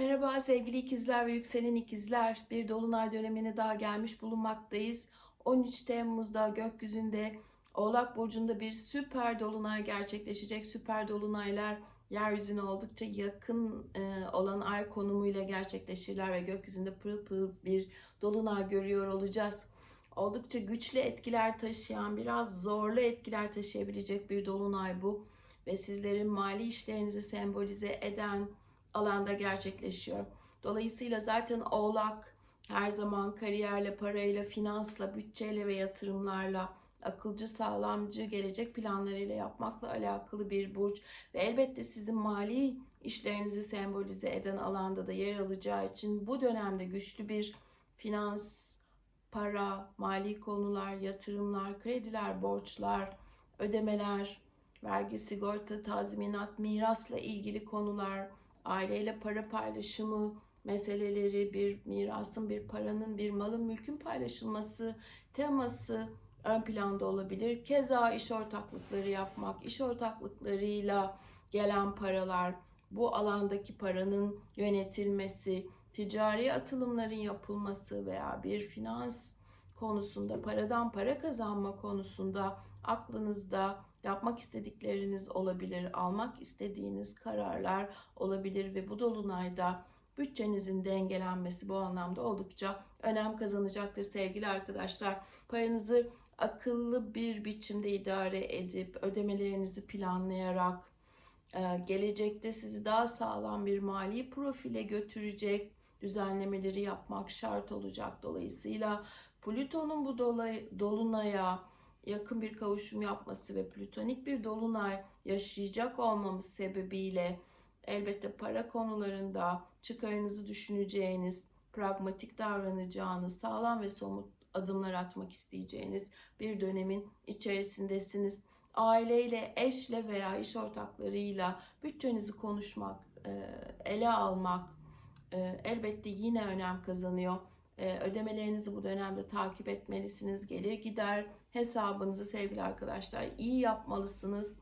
Merhaba sevgili ikizler ve yükselen ikizler. Bir dolunay dönemine daha gelmiş bulunmaktayız. 13 Temmuz'da gökyüzünde Oğlak Burcu'nda bir süper dolunay gerçekleşecek. Süper dolunaylar yeryüzüne oldukça yakın e, olan ay konumuyla gerçekleşirler ve gökyüzünde pırıl pırıl bir dolunay görüyor olacağız. Oldukça güçlü etkiler taşıyan, biraz zorlu etkiler taşıyabilecek bir dolunay bu. Ve sizlerin mali işlerinizi sembolize eden alanda gerçekleşiyor. Dolayısıyla zaten Oğlak her zaman kariyerle, parayla, finansla, bütçeyle ve yatırımlarla, akılcı, sağlamcı, gelecek planlarıyla yapmakla alakalı bir burç ve elbette sizin mali işlerinizi sembolize eden alanda da yer alacağı için bu dönemde güçlü bir finans, para, mali konular, yatırımlar, krediler, borçlar, ödemeler, vergi, sigorta, tazminat, mirasla ilgili konular, aileyle para paylaşımı meseleleri, bir mirasın, bir paranın, bir malın, mülkün paylaşılması teması ön planda olabilir. Keza iş ortaklıkları yapmak, iş ortaklıklarıyla gelen paralar, bu alandaki paranın yönetilmesi, ticari atılımların yapılması veya bir finans konusunda, paradan para kazanma konusunda aklınızda yapmak istedikleriniz olabilir, almak istediğiniz kararlar olabilir ve bu dolunayda bütçenizin dengelenmesi bu anlamda oldukça önem kazanacaktır sevgili arkadaşlar. Paranızı akıllı bir biçimde idare edip ödemelerinizi planlayarak e, gelecekte sizi daha sağlam bir mali profile götürecek düzenlemeleri yapmak şart olacak. Dolayısıyla Plüton'un bu dolay, dolunaya yakın bir kavuşum yapması ve plütonik bir dolunay yaşayacak olmamız sebebiyle elbette para konularında çıkarınızı düşüneceğiniz, pragmatik davranacağınız, sağlam ve somut adımlar atmak isteyeceğiniz bir dönemin içerisindesiniz. Aileyle, eşle veya iş ortaklarıyla bütçenizi konuşmak, ele almak elbette yine önem kazanıyor. Ödemelerinizi bu dönemde takip etmelisiniz. Gelir gider hesabınızı sevgili arkadaşlar iyi yapmalısınız.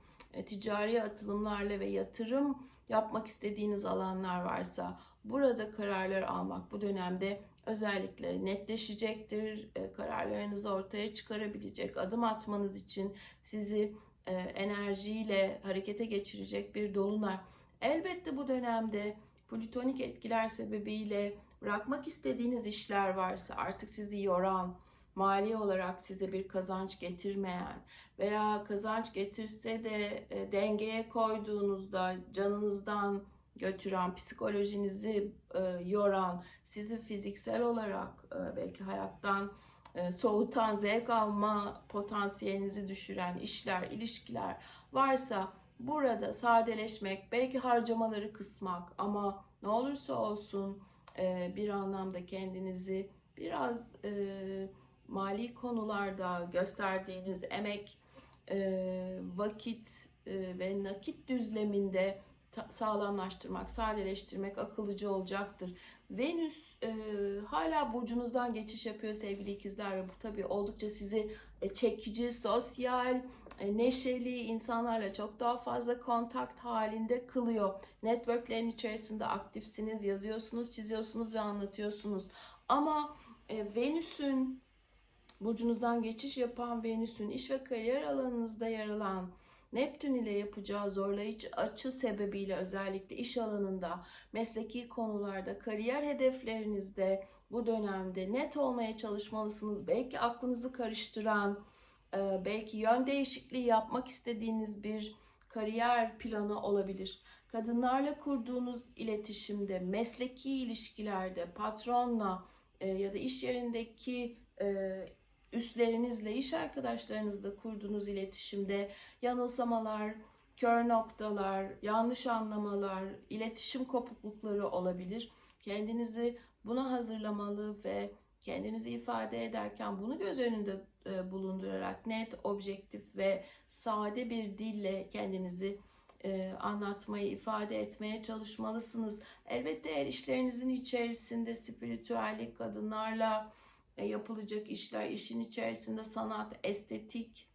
Ticari atılımlarla ve yatırım yapmak istediğiniz alanlar varsa burada kararlar almak bu dönemde özellikle netleşecektir. Kararlarınızı ortaya çıkarabilecek, adım atmanız için sizi enerjiyle harekete geçirecek bir dolunay. Elbette bu dönemde plütonik etkiler sebebiyle bırakmak istediğiniz işler varsa artık sizi yoran, mali olarak size bir kazanç getirmeyen veya kazanç getirse de e, dengeye koyduğunuzda canınızdan götüren, psikolojinizi e, yoran, sizi fiziksel olarak e, belki hayattan soğutan, zevk alma potansiyelinizi düşüren işler, ilişkiler varsa burada sadeleşmek, belki harcamaları kısmak ama ne olursa olsun e, bir anlamda kendinizi biraz e, mali konularda gösterdiğiniz emek, e, vakit e, ve nakit düzleminde sağlamlaştırmak, sadeleştirmek akıllıcı olacaktır. Venüs e, hala burcunuzdan geçiş yapıyor sevgili ikizler ve bu tabii oldukça sizi e, çekici, sosyal, e, neşeli insanlarla çok daha fazla kontakt halinde kılıyor. Networklerin içerisinde aktifsiniz, yazıyorsunuz, çiziyorsunuz ve anlatıyorsunuz. Ama e, Venüs'ün burcunuzdan geçiş yapan Venüs'ün iş ve kariyer alanınızda yer alan Neptün ile yapacağı zorlayıcı açı sebebiyle özellikle iş alanında, mesleki konularda, kariyer hedeflerinizde bu dönemde net olmaya çalışmalısınız. Belki aklınızı karıştıran, e, belki yön değişikliği yapmak istediğiniz bir kariyer planı olabilir. Kadınlarla kurduğunuz iletişimde, mesleki ilişkilerde, patronla e, ya da iş yerindeki e, üstlerinizle, iş arkadaşlarınızla kurduğunuz iletişimde yanılsamalar, kör noktalar, yanlış anlamalar, iletişim kopuklukları olabilir. Kendinizi buna hazırlamalı ve kendinizi ifade ederken bunu göz önünde e, bulundurarak net, objektif ve sade bir dille kendinizi e, anlatmayı, ifade etmeye çalışmalısınız. Elbette eğer işlerinizin içerisinde spiritüellik, kadınlarla, yapılacak işler, işin içerisinde sanat, estetik,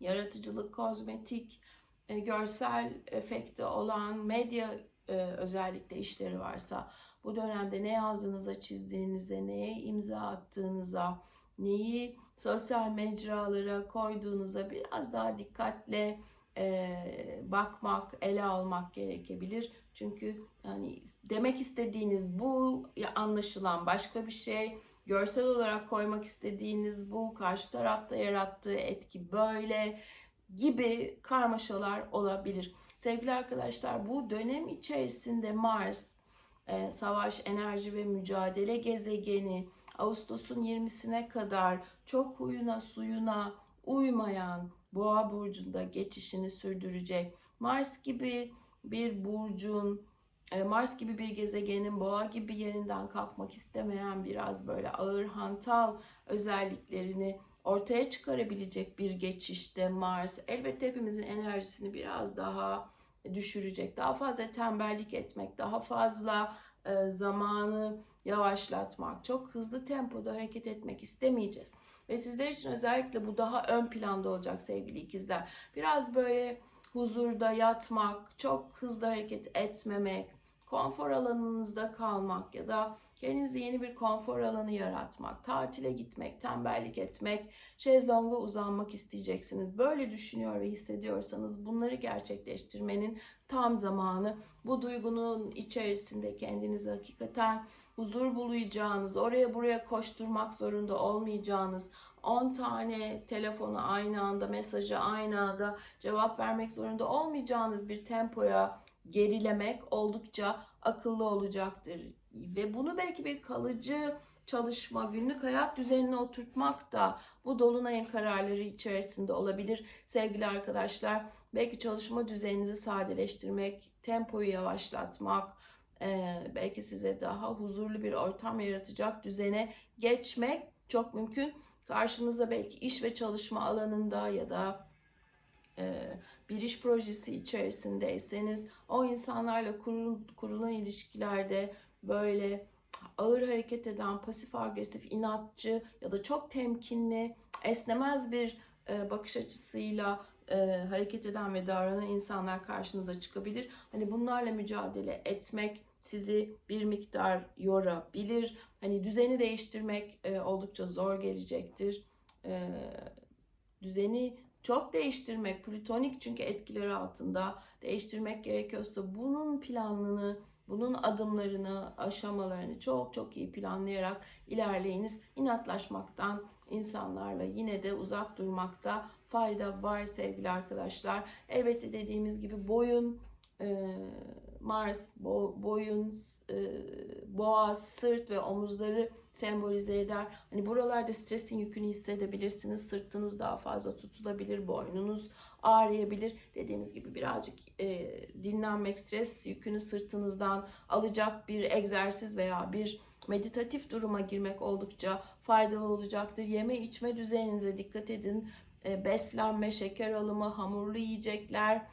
yaratıcılık, kozmetik, e, görsel efekti olan medya e, özellikle işleri varsa bu dönemde ne yazdığınıza, çizdiğinizde, neye imza attığınıza, neyi sosyal mecralara koyduğunuza biraz daha dikkatle e, bakmak, ele almak gerekebilir. Çünkü yani demek istediğiniz bu anlaşılan başka bir şey. Görsel olarak koymak istediğiniz bu, karşı tarafta yarattığı etki böyle gibi karmaşalar olabilir. Sevgili arkadaşlar bu dönem içerisinde Mars, e, savaş, enerji ve mücadele gezegeni Ağustos'un 20'sine kadar çok huyuna suyuna uymayan Boğa burcunda geçişini sürdürecek. Mars gibi bir burcun Mars gibi bir gezegenin boğa gibi yerinden kalkmak istemeyen biraz böyle ağır hantal özelliklerini ortaya çıkarabilecek bir geçişte Mars elbette hepimizin enerjisini biraz daha düşürecek. Daha fazla tembellik etmek, daha fazla e, zamanı yavaşlatmak, çok hızlı tempoda hareket etmek istemeyeceğiz. Ve sizler için özellikle bu daha ön planda olacak sevgili ikizler. Biraz böyle huzurda yatmak, çok hızlı hareket etmemek, konfor alanınızda kalmak ya da kendinize yeni bir konfor alanı yaratmak, tatile gitmek, tembellik etmek, şezlonga uzanmak isteyeceksiniz. Böyle düşünüyor ve hissediyorsanız bunları gerçekleştirmenin tam zamanı. Bu duygunun içerisinde kendinizi hakikaten huzur bulacağınız, oraya buraya koşturmak zorunda olmayacağınız, 10 tane telefonu aynı anda, mesajı aynı anda cevap vermek zorunda olmayacağınız bir tempoya gerilemek oldukça akıllı olacaktır. Ve bunu belki bir kalıcı çalışma, günlük hayat düzenine oturtmak da bu dolunayın kararları içerisinde olabilir sevgili arkadaşlar. Belki çalışma düzeninizi sadeleştirmek, tempoyu yavaşlatmak, e, belki size daha huzurlu bir ortam yaratacak düzene geçmek çok mümkün. Karşınızda belki iş ve çalışma alanında ya da e, bir iş projesi içerisindeyseniz o insanlarla kurul, kurulan ilişkilerde böyle ağır hareket eden, pasif agresif, inatçı ya da çok temkinli, esnemez bir e, bakış açısıyla e, hareket eden ve davranan insanlar karşınıza çıkabilir. Hani bunlarla mücadele etmek sizi bir miktar yorabilir. Hani düzeni değiştirmek e, oldukça zor gelecektir. E, düzeni çok değiştirmek, plütonik çünkü etkileri altında değiştirmek gerekiyorsa bunun planını, bunun adımlarını, aşamalarını çok çok iyi planlayarak ilerleyiniz. İnatlaşmaktan insanlarla yine de uzak durmakta fayda var sevgili arkadaşlar. Elbette dediğimiz gibi boyun, e, Mars, bo, boyun, e, boğaz, sırt ve omuzları sembolize eder. Hani buralarda stresin yükünü hissedebilirsiniz. Sırtınız daha fazla tutulabilir, boynunuz ağrıyabilir. Dediğimiz gibi birazcık e, dinlenmek, stres yükünü sırtınızdan alacak bir egzersiz veya bir meditatif duruma girmek oldukça faydalı olacaktır. Yeme içme düzeninize dikkat edin. E, beslenme, şeker alımı, hamurlu yiyecekler,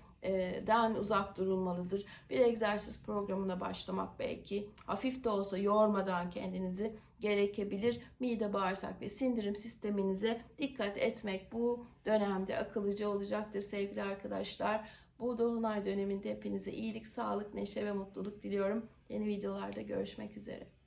den uzak durulmalıdır. Bir egzersiz programına başlamak belki hafif de olsa yormadan kendinizi gerekebilir. Mide, bağırsak ve sindirim sisteminize dikkat etmek bu dönemde akıllıca olacaktır sevgili arkadaşlar. Bu dolunay döneminde hepinize iyilik, sağlık, neşe ve mutluluk diliyorum. Yeni videolarda görüşmek üzere.